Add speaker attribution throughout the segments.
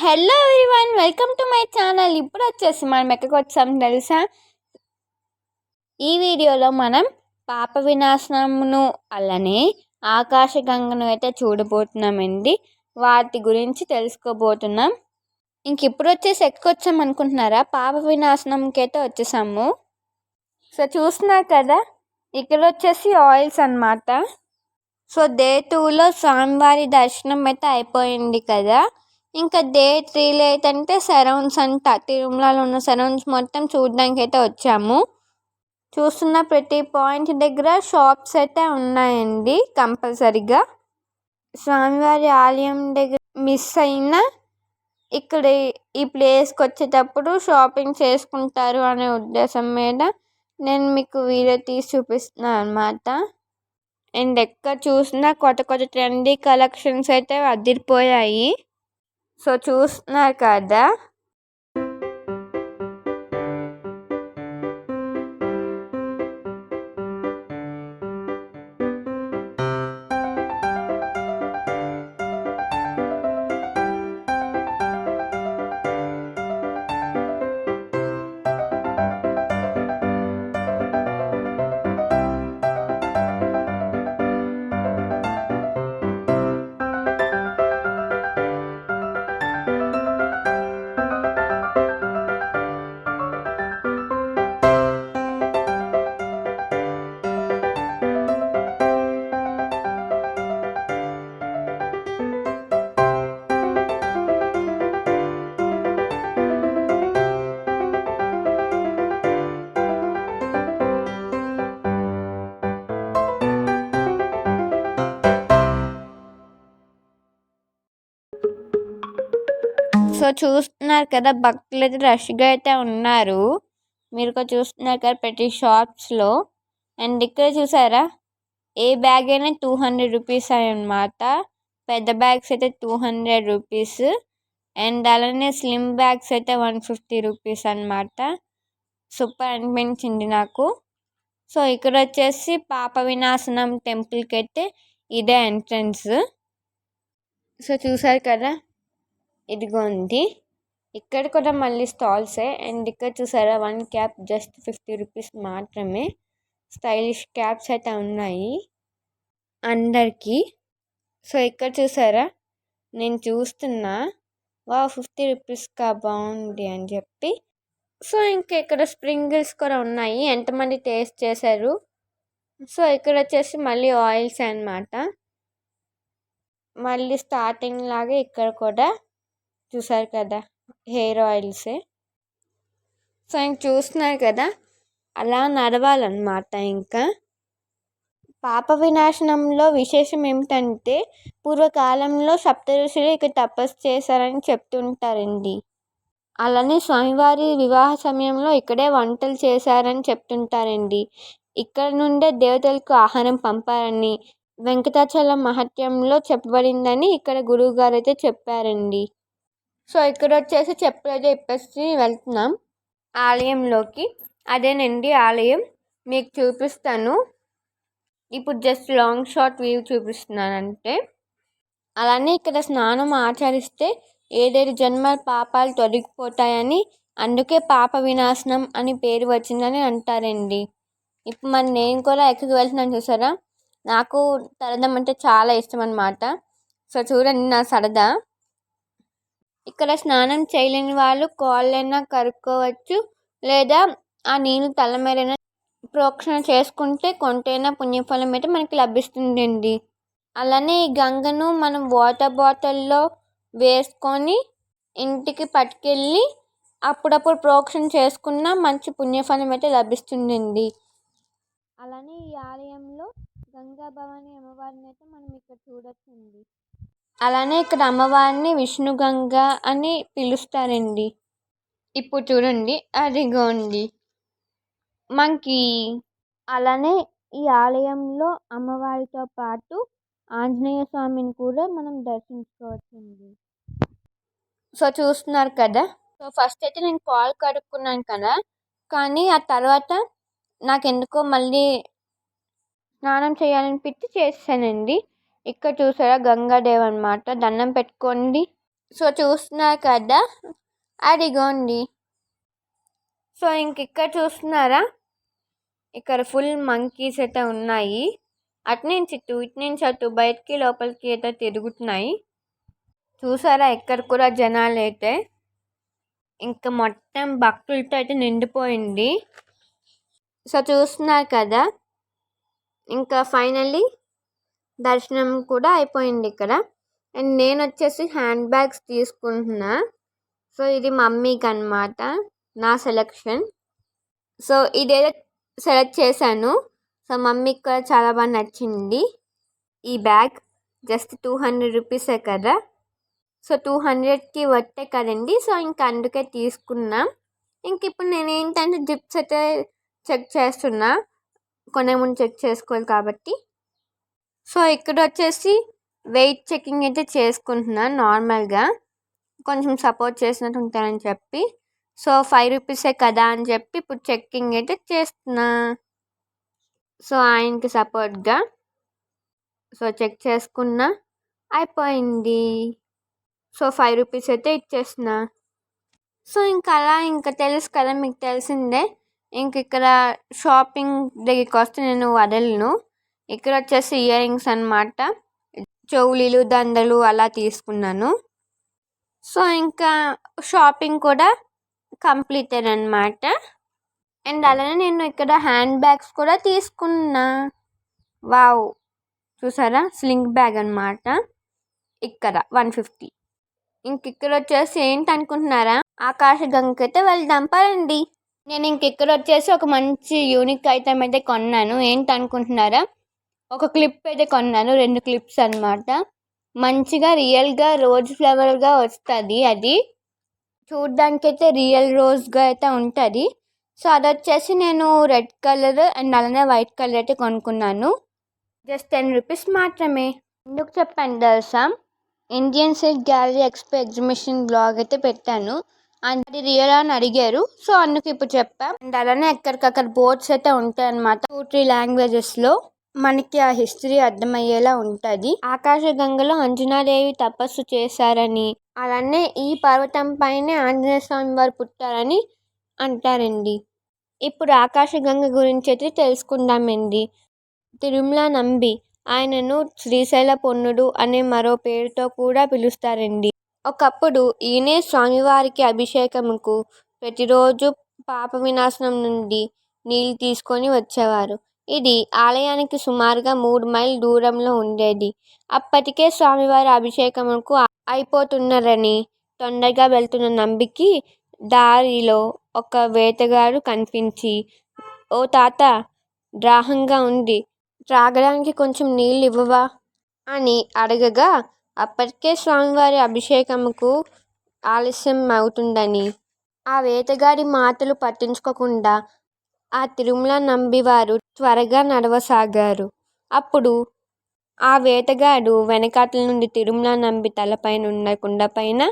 Speaker 1: Hello everyone welcome to my channel ఇప్పుడు వచ్చేసి మనం ఎక్కడికి వచ్చాం తెలుసా? ఈ వీడియోలో మనం పాప వినాశనమును అలానే ఆకాశగంగను అయితే చూడబోతున్నామండి. వాటి గురించి తెలుసుకోబోతున్నాం. ఇంక ఇప్పుడు వచ్చేసి ఎక్కొచ్చాం అనుకుంటున్నారా? పాప వినాశనంకి అయితే వచ్చేసాము. సో చూస్తున్నారు కదా ఇక్కడ వచ్చేసి ఆయిల్స్ అన్నమాట. సో డే టూలో స్వామివారి దర్శనం అయితే అయిపోయింది కదా. ఇంకా డే త్రీలో అంటే. సరౌండ్స్ అంట తిరుమలలో ఉన్న సరౌండ్స్ మొత్తం చూడడానికి అయితే వచ్చాము. చూస్తున్న ప్రతి పాయింట్ దగ్గర షాప్స్ అయితే ఉన్నాయండి కంపల్సరిగా. స్వామివారి ఆలయం దగ్గర మిస్ అయిన ఇక్కడ ఈ ప్లేస్కి వచ్చేటప్పుడు షాపింగ్ చేసుకుంటారు అనే ఉద్దేశం మీద నేను మీకు వీడియో తీసి చూపిస్తున్నాను అనమాట అండ్ ఎక్కడ చూసినా కొత్త కొత్త ట్రెండీ కలెక్షన్స్ అయితే అదిరిపోయాయి. సో చూస్తున్నారు కదా సో చూస్తున్నారు కదా భక్తులు అయితే రష్గా అయితే ఉన్నారు. మీరు కూడా చూస్తున్నారు కదా ప్రతి షాప్స్లో. అండ్ ఇక్కడ చూసారా ఏ బ్యాగ్ అయినా టూ హండ్రెడ్ రూపీస్ అనమాట పెద్ద బ్యాగ్స్ అయితే టూ హండ్రెడ్ రూపీస్. అండ్ అలానే స్లిమ్ బ్యాగ్స్ అయితే వన్ ఫిఫ్టీ రూపీస్ అన్నమాట. సూపర్ అనిపించింది నాకు. సో ఇక్కడ వచ్చేసి పాప వినాశనం టెంపుల్కి అయితే ఇదే ఎంట్రన్స్. సో చూసారు కదా ఇదిగోండి ఇక్కడ కూడా మళ్ళీ స్టాల్సే అండ్ ఇక్కడ చూసారా one cap just fifty rupees మాత్రమే. స్టైలిష్ క్యాప్స్ అయితే ఉన్నాయి అందరికీ. సో ఇక్కడ చూసారా నేను చూస్తున్నా. వా ఫిఫ్టీ రూపీస్కా బాగుంది అని చెప్పి. సో ఇంకా ఇక్కడ స్ప్రింగిల్స్ కూడా ఉన్నాయి. ఎంతమంది టేస్ట్ చేశారు. సో ఇక్కడ వచ్చేసి మళ్ళీ ఆయిల్స్ అన్నమాట. మళ్ళీ స్టార్టింగ్ లాగే ఇక్కడ కూడా చూసారు కదా హెయిర్ ఆయిల్సే. సో ఇంక చూస్తున్నారు కదా అలా నడవాలన్నమాట ఇంకా. పాప వినాశనంలో విశేషం ఏమిటంటే పూర్వకాలంలో సప్తఋషులు ఇక్కడ తపస్సు చేశారని చెప్తుంటారండి. అలానే స్వామివారి వివాహ సమయంలో ఇక్కడే వంటలు చేశారని చెప్తుంటారండి. ఇక్కడ నుండే దేవతలకు ఆహారం పంపారని వెంకటాచలం మహత్యంలో చెప్పబడిందని ఇక్కడ గురువుగారు అయితే చెప్పారండి. సో ఇక్కడ వచ్చేసి చెప్పలేదు ఇప్పేసి వెళ్తున్నాం. ఆలయంలోకి. అదేనండి ఆలయం. మీకు చూపిస్తాను. ఇప్పుడు జస్ట్ లాంగ్ షాట్ వ్యూ చూపిస్తున్నాను అంటే అలానే ఇక్కడ స్నానం ఆచరిస్తే ఏడేడు జన్మల పాపాలు తొలగిపోతాయని అందుకే పాప వినాశనం అని పేరు వచ్చిందని అంటారండి. ఇప్పుడు మరి నేను కూడా ఎక్కడికి వెళ్తున్నాను చూసారా? నాకు తరదం అంటే చాలా ఇష్టం అనమాట సో చూడండి నా సరదా. ఇక్కడ స్నానం చేయలేని వాళ్ళు కాళ్ళైనా కడుక్కోవచ్చు లేదా ఆ నీళ్ళు తల మీదైనా ప్రోక్షణ చేసుకుంటే కొంతైనా పుణ్యఫలం అయితే మనకి లభిస్తుందండి. అలానే ఈ గంగను మనం వాటర్ బాటిల్లో వేసుకొని ఇంటికి పట్టుకెళ్ళి అప్పుడప్పుడు ప్రోక్షణ చేసుకున్న మంచి పుణ్యఫలం అయితే లభిస్తుందండి. అలానే ఈ ఆలయంలో గంగా భవాని అమ్మవారిని అయితే మనం ఇక్కడ చూడొచ్చండి. అలానే ఇక్కడ అమ్మవారిని విష్ణుగంగ అని పిలుస్తారండి. ఇప్పుడు చూడండి అదిగోండి. మనకి అలానే ఈ ఆలయంలో అమ్మవారితో పాటు ఆంజనేయ స్వామిని కూడా మనం దర్శించుకోవచ్చండి. సో చూస్తున్నారు కదా? సో ఫస్ట్ అయితే నేను కాల్ కడుక్కున్నాను కదా? కానీ ఆ తర్వాత నాకు ఎందుకో మళ్ళీ స్నానం చేయాలనిపించి చేసానండి ఇక్కడ చూసారా? గంగాదేవి అనమాట దండం పెట్టుకోండి. సో చూస్తున్నారు కదా? అదిగోండి. సో ఇంక ఇక్కడ చూస్తున్నారా? ఇక్కడ ఫుల్ మంకీస్ అయితే ఉన్నాయి. అటు నుంచి ఇటు ఇటు నుంచి అటు బయటికి లోపలికి అయితే తిరుగుతున్నాయి. చూసారా? ఎక్కడ కూడా జనాలు అయితే. ఇంకా మొత్తం భక్తులతో అయితే నిండిపోయింది. సో చూస్తున్నారు కదా? ఇంకా ఫైనల్లీ దర్శనం కూడా అయిపోయింది ఇక్కడ. అండ్ నేను వచ్చేసి హ్యాండ్ బ్యాగ్స్ తీసుకుంటున్నా. సో ఇది మమ్మీకి అనమాట నా సెలెక్షన్. సో ఇదేదో సెలెక్ట్ చేశాను. సో మమ్మీకి కూడా చాలా బాగా నచ్చింది ఈ బ్యాగ్. జస్ట్ టూ హండ్రెడ్ రూపీసే కదా. సో టూ హండ్రెడ్కి వట్టే కదండి. సో ఇంకా అందుకే తీసుకున్నాం. ఇంక ఇప్పుడు నేను ఏంటంటే జిప్స్ అయితే చెక్ చేస్తున్నా. కొనే ముందు చెక్ చేసుకోవాలి కాబట్టి. సో ఇక్కడ వచ్చేసి వెయిట్ చెకింగ్ అయితే చేసుకుంటున్నాను నార్మల్గా. కొంచెం సపోర్ట్ చేసినట్టు ఉంటానని చెప్పి. సో ఫైవ్ రూపీసే కదా అని చెప్పి ఇప్పుడు చెక్కింగ్ అయితే చేస్తున్నా. సో ఆయనకి సపోర్ట్గా. సో చెక్ చేసుకున్నా. అయిపోయింది. సో ఫైవ్ రూపీస్ అయితే ఇచ్చేసిన సో ఇంకా అలా ఇంకా తెలుసు కదా మీకు తెలిసిందే. ఇంక ఇక్కడ షాపింగ్ దగ్గరికి వస్తే నేను వదలను. ఇక్కడ వచ్చేసి ఇయర్ రింగ్స్ అనమాట చెవులీలు దండలు అలా తీసుకున్నాను. సో ఇంకా షాపింగ్ కూడా కంప్లీట్ అనమాట అండ్ అలానే నేను ఇక్కడ హ్యాండ్ బ్యాగ్స్ కూడా తీసుకున్నా. వావ్! చూసారా? స్లింగ్ బ్యాగ్ అనమాట ఇక్కడ వన్ ఫిఫ్టీ. ఇంక ఇక్కడ వచ్చేసి ఏంటి అనుకుంటున్నారా ఆకాశగంగకి అయితే వెళ్దాం పరండి నేను ఇంక ఇక్కడ వచ్చేసి ఒక మంచి యూనిక్ ఐటమ్ అయితే కొన్నాను. ఏంటి అనుకుంటున్నారా ఒక క్లిప్ అయితే కొన్నాను రెండు క్లిప్స్ అనమాట మంచిగా రియల్గా రోజ్ ఫ్లవర్గా వస్తుంది అది. చూడ్డానికి అయితే రియల్ రోజ్గా అయితే ఉంటుంది. సో అది వచ్చేసి నేను రెడ్ కలర్ అండ్ అలానే వైట్ కలర్ అయితే కొనుక్కున్నాను. జస్ట్ టెన్ రూపీస్ మాత్రమే. ఎందుకు చెప్పాను తెలుసా? Indian silk gallery expo exhibition blog అయితే పెట్టాను. అది రియల్ అని అడిగారు. సో అందుకు ఇప్పుడు చెప్పాం. అండ్ అలానే ఎక్కడికక్కడ బోర్డ్స్ అయితే ఉంటాయి అన్నమాట టూ త్రీ లాంగ్వేజెస్లో. మనకి ఆ హిస్టరీ అర్థమయ్యేలా ఉంటుంది. ఆకాశగంగలో అంజనాదేవి తపస్సు చేశారని అలానే ఈ పర్వతం పైనే ఆంజనేయ స్వామి వారు పుట్టారని అంటారండి. ఇప్పుడు ఆకాశగంగ గురించి అయితే తెలుసుకుందామండి. తిరుమల నంబి ఆయనను శ్రీశైల పొన్నుడు అనే మరో పేరుతో కూడా పిలుస్తారండి. ఒకప్పుడు ఈయనే స్వామివారికి అభిషేకముకు ప్రతిరోజు పాప వినాశనం నుండి నీళ్ళు తీసుకొని వచ్చేవారు. ఇది ఆలయానికి సుమారుగా మూడు మైల్ దూరంలో ఉండేది. అప్పటికే స్వామివారి అభిషేకముకు అయిపోతున్నారని తొందరగా వెళ్తున్న నంబికి దారిలో ఒక వేటగాడు కనిపించి ఓ తాత దాహంగా ఉంది. త్రాగడానికి కొంచెం నీళ్ళు ఇవ్వవా అని అడగగా అప్పటికే స్వామివారి అభిషేకముకు ఆలస్యం అవుతుందని ఆ వేటగాడి మాటలు పట్టించుకోకుండా ఆ తిరుమల నంబివారు త్వరగా నడవసాగారు. అప్పుడు ఆ వేటగాడు వెనకాతల నుండి తిరుమల నంబి తలపైన ఉన్న కుండపైన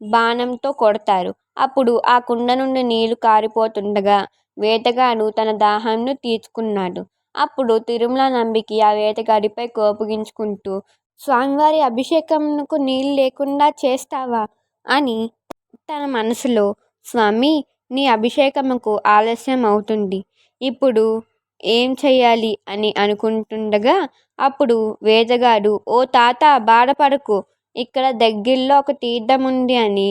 Speaker 1: బాణంతో కొడతారు. అప్పుడు ఆ కుండ నుండి నీళ్ళు కారిపోతుండగా వేటగాడు తన దాహాన్ని తీర్చుకున్నాడు. అప్పుడు తిరుమల నంబికి ఆ వేటగాడిపై కోపగించుకుంటూ స్వామివారి అభిషేకంకు నీళ్ళు లేకుండా చేస్తావా? అని తన మనసులో స్వామి నీ అభిషేకముకు ఆలస్యం అవుతుంది ఇప్పుడు ఏం చేయాలి అని అనుకుంటుండగా అప్పుడు వేదగాడు ఓ తాత బాధపడకు. ఇక్కడ దగ్గరలో ఒక తీర్థం ఉంది అని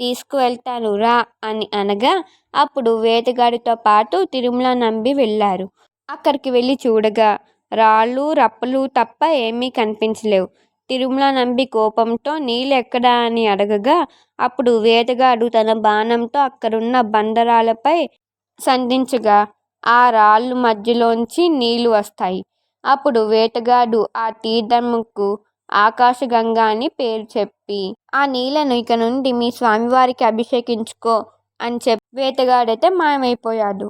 Speaker 1: తీసుకువెళ్తాను. రా అని అనగా అప్పుడు వేదగాడితో పాటు తిరుమల నంబి వెళ్ళారు. అక్కడికి వెళ్ళి చూడగా రాళ్ళు రప్పలు తప్ప ఏమీ కనిపించలేవు. తిరుమల నంబి కోపంతో నీళ్ళు ఎక్కడా అని అడగగా అప్పుడు వేటగాడు తన బాణంతో అక్కడున్న బండరాలపై సంధించగా ఆ రాళ్ళు మధ్యలోంచి నీళ్ళు వస్తాయి. అప్పుడు వేటగాడు ఆ తీర్థముకు ఆకాశగంగ అని పేరు చెప్పి ఆ నీళ్ళను ఇక నుండి మీ స్వామివారికి అభిషేకించుకో అని చెప్పి వేటగాడైతే మాయమైపోయాడు.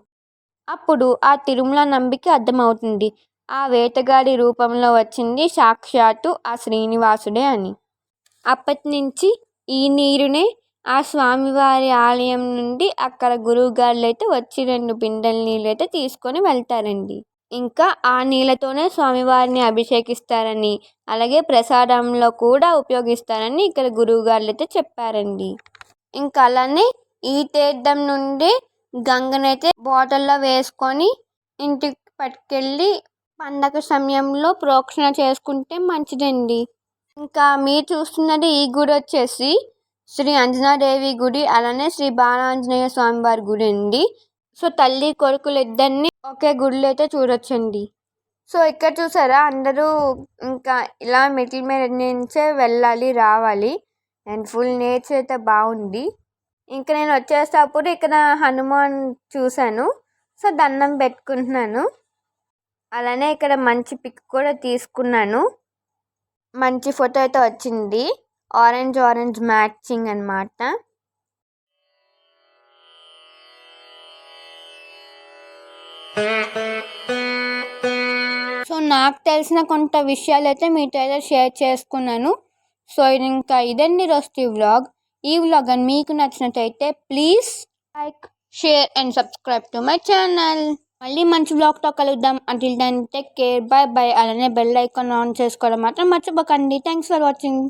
Speaker 1: అప్పుడు ఆ తిరుమల నంబికి అర్థమవుతుంది. ఆ వేటగాడి రూపంలో వచ్చింది సాక్షాత్తు ఆ శ్రీనివాసుడే అని. అప్పటి నుంచి ఈ నీరునే ఆ స్వామివారి ఆలయం నుండి అక్కడ గురువుగారులు అయితే వచ్చి రెండు బిందెల నీళ్ళు అయితే తీసుకొని వెళ్తారండి. ఇంకా ఆ నీళ్ళతోనే స్వామివారిని అభిషేకిస్తారని అలాగే ప్రసాదంలో కూడా ఉపయోగిస్తారని ఇక్కడ గురువుగారులు అయితే చెప్పారండి. ఇంకా అలానే ఈ తీర్థం నుండి గంగనైతే బాటిల్లో వేసుకొని ఇంటికి పట్టుకెళ్ళి పండగ సమయంలో ప్రోక్షణ చేసుకుంటే మంచిదండి. ఇంకా మీరు చూస్తున్నది ఈ గుడి వచ్చేసి శ్రీ అంజనాదేవి గుడి అలానే శ్రీ బాలాంజనేయ స్వామి వారి గుడి అండి. సో తల్లి కొడుకులు ఇద్దరిని ఒకే గుడిలో అయితే చూడొచ్చండి. సో ఇక్కడ చూసారా అందరూ ఇంకా ఇలా మెట్ల మీద నుంచే వెళ్ళాలి రావాలి. అండ్ ఫుల్ నేచర్ అయితే బాగుంది. ఇంకా నేను వచ్చేటప్పుడు ఇక్కడ హనుమాన్ చూశాను. సో దండం పెట్టుకుంటున్నాను. అలానే ఇక్కడ మంచి పిక్ కూడా తీసుకున్నాను. మంచి ఫోటో అయితే వచ్చింది. ఆరెంజ్ ఆరెంజ్ మ్యాచింగ్ అనమాట సో నాకు తెలిసిన కొంత విషయాలు అయితే మీతో అయితే షేర్ చేసుకున్నాను. సో ఇది ఇంకా ఇదండి రోజు వ్లాగ్. ఈ వ్లాగ్ అని మీకు నచ్చినట్టయితే please like share and subscribe to my channel. మళ్ళీ మంచి బ్లాగ్తో కలుద్దాం. Until then take care bye bye అలానే బెల్ ఐకాన్ ఆన్ చేసుకోవడం మాత్రం మర్చిపోకండి. Thanks for watching